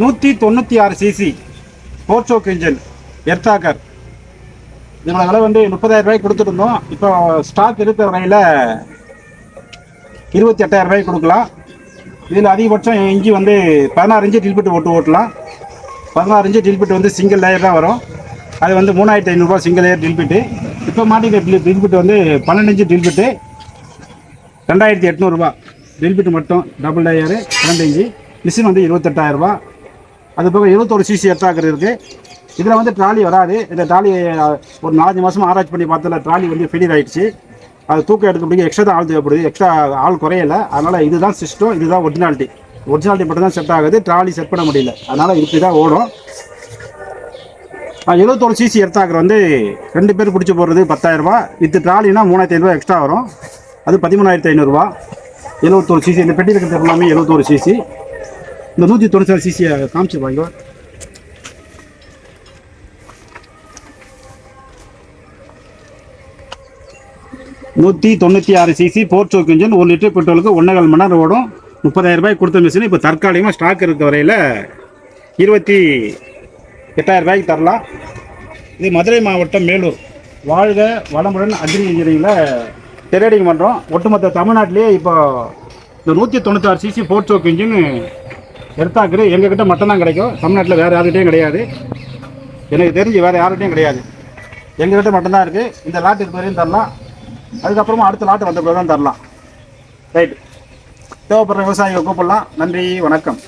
நூற்றி தொண்ணூற்றி ஆறு சிசி போர்ச்சோக் இன்ஜின் எர்த்தாக்கர் இதோட விலை வந்து முப்பதாயிரம் ரூபாய்க்கு கொடுத்துருந்தோம் இப்போ ஸ்டாக் இருக்கிற வரையில் இருபத்தி எட்டாயிரம் ரூபாய்க்கு கொடுக்கலாம். இதில் அதிகபட்சம் இஞ்சி வந்து பதினாறு இன்ச்சு டில்பிட்டு ஓட்டு ஓட்டலாம். பதினாறு இன்ச்சு டில்பிட்டு வந்து சிங்கிள் லேயர் தான் வரும். அது வந்து மூணாயிரத்தி ஐநூறுரூவா சிங்கிள் லேயர் டில்பிட்டு இப்போ மாட்டிக்கிற டில்பிட்டு வந்து பன்னெண்டு இன்ச்சு டில்பிட்டு ரெண்டாயிரத்தி எட்நூறுபா டில்பிட்டு மட்டும் டபுள் லேயரு பன்னெண்டு இன்ச்சு மிஷின் வந்து இருபத்தெட்டாயிரரூபா அது போக இருபத்தொரு சிசி எட்டாக்கர் இருக்குது இதில் வந்து ட்ராலி வராது. இந்த ட்ராலி ஒரு நாலஞ்சு மாதமாக ஆராய்ச்சி பண்ணி பார்த்ததில் ட்ராலி வந்து ஃபெயிலியர் ஆகிடுச்சு அது தூக்கம் முடியும் எக்ஸ்ட்ரா தான் ஆள் தேவைப்படுது. எக்ஸ்ட்ரா ஆள் குறையலை. அதனால் இதுதான் சிஸ்டம் இதுதான் ஒரிஜினாலிட்டி ஒரிஜினாலிட்டி மட்டும் தான் செட் ஆகுது. ட்ராலி செட் பண்ண முடியல. அதனால் இப்படி தான் ஓடும். எழுபத்தோரு சிசி எர்த்தாக்கர் வந்து ரெண்டு பேர் பிடிச்சி போடுறது பத்தாயிரரூபா வித் ட்ராலினா மூணாயிரத்தி ஐநூறுரூவா எக்ஸ்ட்ரா வரும். அது பதிமூணாயிரத்தி ஐநூறுரூவா எழுபத்தோரு சிசி இந்த பெட்டி இருக்கிறது எல்லாமே எழுபத்தோரு சிசி. இந்த நூற்றி தொண்ணூற்றி சிசியை காமிச்சு வாங்க நூற்றி தொண்ணூற்றி ஆறு சிசி போர் சோக் இன்ஜின் ஒரு லிட்டர் பெட்ரோலுக்கு ஒன்றேகால் மணி நேரம் ஓடும். முப்பதாயிரம் ரூபாய் கொடுத்த மிஷின் இப்போ தற்காலிகமாக ஸ்டாக் இருக்க வரையில். இருபத்தி எட்டாயிரம் ரூபாய்க்கு தரலாம். இது மதுரை மாவட்டம் மேலூர். வாழ்க வளமுடன் அக்ரி இன்ஜினியரிங்கில் ட்ரேடிங் பண்ணுறோம் ஒட்டுமொத்த தமிழ்நாட்டிலேயே இப்போ இந்த நூற்றி தொண்ணூத்தாறு சிசி ஃபோர் சோக் இன்ஜின் எடுத்தாக்குது எங்ககிட்ட மட்டும்தான் கிடைக்கும். தமிழ்நாட்டில் வேறு யார்கிட்டையும் கிடையாது. எனக்கு தெரிஞ்சு வேறு யார்கிட்டையும் கிடையாது. எங்ககிட்ட மட்டும்தான் இருக்குது இந்த லாட் இது வரையும் தரலாம். அதுக்கப்புறமா அடுத்த லாட்டு வந்த பிறகு தான் தரலாம். ரைட் தேவைப்படுற விவசாயிகளை கூப்பிடலாம். நன்றி. வணக்கம்.